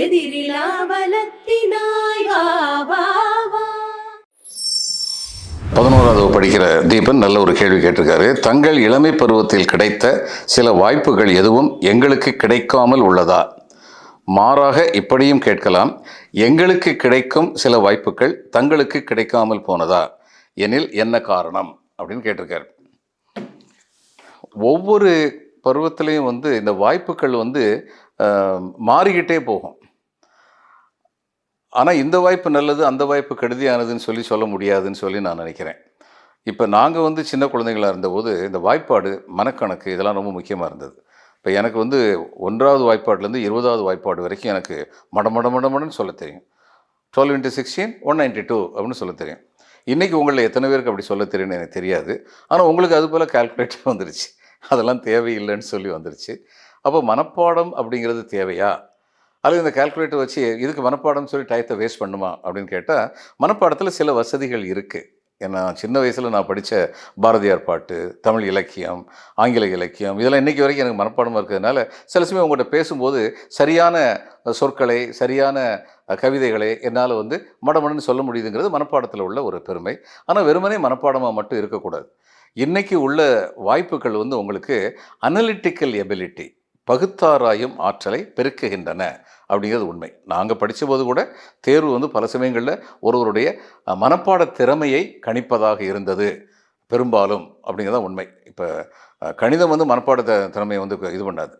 எதிரிலா பலத்தினாய் பதினோராவது படிக்கிற தீபன் நல்ல ஒரு கேள்வி கேட்டிருக்காரு. தங்கள் இளமை பருவத்தில் கிடைத்த சில வாய்ப்புகள் எதுவும் எங்களுக்கு கிடைக்காமல் உள்ளதா? மாறாக இப்படியும் கேட்கலாம். எங்களுக்கு கிடைக்கும் சில வாய்ப்புகள் தங்களுக்கு கிடைக்காமல் போனதா? எனில் என்ன காரணம்? அப்படின்னு கேட்டிருக்காரு. ஒவ்வொரு பருவத்திலையும் வந்து இந்த வாய்ப்புகள் வந்து மாறிக்கிட்டே போகும். ஆனால் இந்த வாய்ப்பு நல்லது அந்த வாய்ப்பு கெடுதியானதுன்னு சொல்லி சொல்ல முடியாதுன்னு சொல்லி நான் நினைக்கிறேன். இப்போ நாங்கள் வந்து சின்ன குழந்தைங்களாக இருந்தபோது இந்த வாய்ப்பாடு மனக்கணக்கு இதெல்லாம் ரொம்ப முக்கியமாக இருந்தது. இப்போ எனக்கு வந்து ஒன்றாவது வாய்ப்பாடுலேருந்து இருபதாவது வாய்ப்பாடு வரைக்கும் எனக்கு மட மட சொல்ல தெரியும். Twelve into sixteen one ninety two அப்படின்னு சொல்ல தெரியும். இன்றைக்கி உங்களில் எத்தனை பேருக்கு அப்படி சொல்ல தெரியும்னு எனக்கு தெரியாது. ஆனால் உங்களுக்கு அது போல் கால்குலேட்டர் வந்துருச்சு. அதெல்லாம் தேவையில்லைன்னு சொல்லி வந்துருச்சு. அப்போ மனப்பாடம் அப்படிங்கிறது தேவையா? அல்லது இந்த கால்குலேட்டர் வச்சு இதுக்கு மனப்பாடம்னு சொல்லி டயத்தை வேஸ்ட் பண்ணுமா அப்படின்னு கேட்டால் மனப்பாடத்தில் சில வசதிகள் இருக்குது ஏன்னா சின்ன வயசில் நான் படித்த பாரதியார் பாட்டு தமிழ் இலக்கியம் ஆங்கில இலக்கியம் இதெல்லாம் இன்றைக்கி வரைக்கும் எனக்கு மனப்பாடமாக இருக்கிறதுனால சில சமயம் உங்கள்கிட்ட பேசும்போது சரியான சொற்களை சரியான கவிதைகளை என்னால் வந்து மடமடன்னு சொல்ல முடியுதுங்கிறது மனப்பாடத்தில் உள்ள ஒரு பெருமை. ஆனால் வெறுமனே மனப்பாடமாக மட்டும் இருக்கக்கூடாது. இன்றைக்கி உள்ள வாய்ப்புகள் வந்து உங்களுக்கு அனலிட்டிக்கல் எபிலிட்டி பகுத்தாராயும் ஆற்றலை பெருக்குகின்றன. அப்படிங்கிறது உண்மை. நாங்கள் படித்தபோது கூட தேர்வு வந்து பல சமயங்களில் ஒருவருடைய மனப்பாட திறமையை கணிப்பதாக இருந்தது. பெரும்பாலும் அப்படிங்கிறத உண்மை. இப்போ கணிதம் வந்து மனப்பாட த- திறமையை வந்து இது பண்ணாது.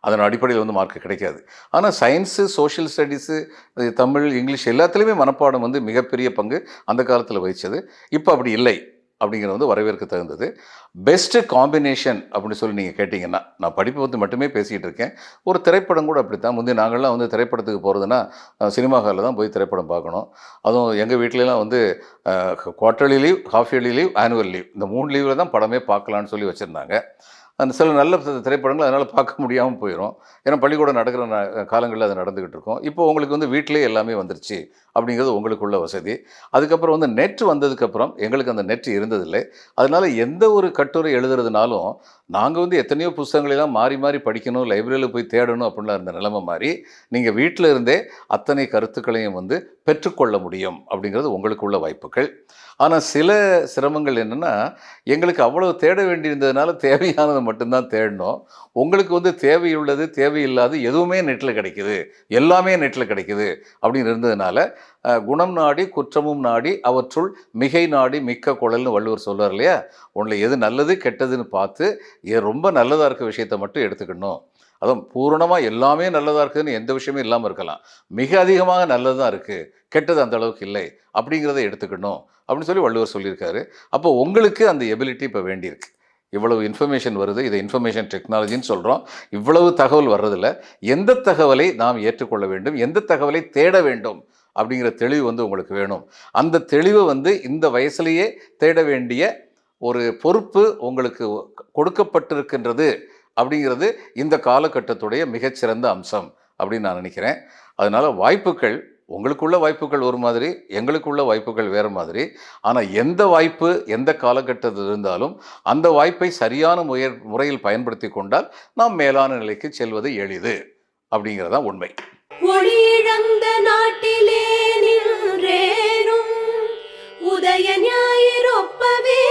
அதன் அடிப்படையில் வந்து மார்க் கிடைக்காது. ஆனால் science social studies Tamil English எல்லாத்துலேயுமே மனப்பாடம் வந்து மிகப்பெரிய பங்கு அந்த காலத்தில் வகித்தது இப்போ அப்படி இல்லை. அப்படிங்கிறது வந்து வரவேற்க தகுந்தது. பெஸ்ட்டு காம்பினேஷன் அப்படின்னு சொல்லி நீங்கள் கேட்டிங்கன்னா நான் படிப்பை பற்றி மட்டுமே பேசிகிட்டு இருக்கேன். ஒரு திரைப்படம் கூட அப்படி தான் முந்தைய நாங்கள்லாம் வந்து திரைப்படத்துக்கு போகிறதுனா சினிமா ஹாலில் தான் போய் திரைப்படம் பார்க்கணும். அதுவும் எங்கள் வீட்டிலலாம் வந்து quarterly leave half yearly leave annual leave இந்த மூணு லீவில் தான் படமே பார்க்கலான்னு சொல்லி வச்சுருந்தாங்க. அந்த சில நல்ல திரைப்படங்கள் அதனால் பார்க்க முடியாமல் போயிடும் ஏன்னா பள்ளிக்கூடம் நடக்கிற ந- காலங்களில் அது நடந்துக்கிட்டு இருக்கும். இப்போ உங்களுக்கு வந்து வீட்டிலே எல்லாமே வந்துருச்சு அப்படிங்கிறது உங்களுக்குள்ள வசதி. அதுக்கப்புறம் வந்து நெட் வந்ததுக்கப்புறம் எங்களுக்கு அந்த நெட் இருந்ததில்லை. அதனால் எந்த ஒரு கட்டுரை எழுதுறதுனாலும் நாங்கள் வந்து எத்தனையோ புஸ்தகங்களெல்லாம் மாறி மாறி படிக்கணும் லைப்ரரியில் போய் தேடணும் அப்படின்லாம் இருந்த நிலைமை மாறி நீங்கள் வீட்டில் இருந்தே அத்தனை கருத்துக்களையும் வந்து பெற்றுக்கொள்ள முடியும் அப்படிங்கிறது உங்களுக்குள்ள வாய்ப்புகள். ஆனால் சில சிரமங்கள் என்னென்னா எங்களுக்கு அவ்வளோ தேட வேண்டியிருந்ததுனால தேவையானது மட்டும்தான் தேடணும். உங்களுக்கு வந்து தேவையுள்ளது தேவையில்லாது எதுவுமே நெட்டில் கிடைக்குது. எல்லாமே நெட்டில் கிடைக்குது அப்படின்னு இருந்ததுனால குணம் நாடி குற்றமும் நாடி அவற்றுள் மிகை நாடி மிக்க குழல்னு வள்ளுவர் சொல்கிறார் இல்லையா? உன்னை எது நல்லது கெட்டதுன்னு பார்த்து இது ரொம்ப நல்லதாக இருக்க விஷயத்த மட்டும் எடுத்துக்கணும். அதுவும் பூரணமாக எல்லாமே நல்லதாக இருக்குதுன்னு எந்த விஷயமும் இல்லாமல் இருக்கலாம். மிக அதிகமாக நல்லது தான் இருக்குது கெட்டது அந்த அளவுக்கு இல்லை அப்படிங்கிறத எடுத்துக்கணும் அப்படின்னு சொல்லி வள்ளுவர் சொல்லியிருக்காரு. அப்போ உங்களுக்கு அந்த எபிலிட்டி இப்போ வேண்டியிருக்கு. இவ்வளவு இன்ஃபர்மேஷன் வருது இதை இன்ஃபர்மேஷன் டெக்னாலஜின்னு சொல்கிறோம் இவ்வளவு தகவல் வர்றதில்ல. எந்த தகவலை நாம் ஏற்றுக்கொள்ள வேண்டும்? எந்த தகவலை தேட வேண்டும்? அப்படிங்கிற தெளிவு வந்து உங்களுக்கு வேணும். அந்த தெளிவை வந்து இந்த வயசுலேயே தேட வேண்டிய ஒரு பொறுப்பு உங்களுக்கு கொடுக்கப்பட்டிருக்கின்றது அப்படிங்கிறது இந்த காலகட்டத்துடைய மிகச்சிறந்த அம்சம் அப்படின்னு நான் நினைக்கிறேன். அதனால் வாய்ப்புகள் உங்களுக்குள்ள வாய்ப்புகள் ஒரு மாதிரி எங்களுக்குள்ள வாய்ப்புகள் வேறு மாதிரி. ஆனால் எந்த வாய்ப்பு எந்த காலகட்டத்தில் இருந்தாலும் அந்த வாய்ப்பை சரியான முய முறையில் பயன்படுத்தி கொண்டால் நாம் மேலான நிலைக்கு செல்வது எளிது அப்படிங்கிறதான் உண்மை. ஒளியிழந்த நாட்டிலே நின்றேனும். உதய ஞாயிறொப்பவே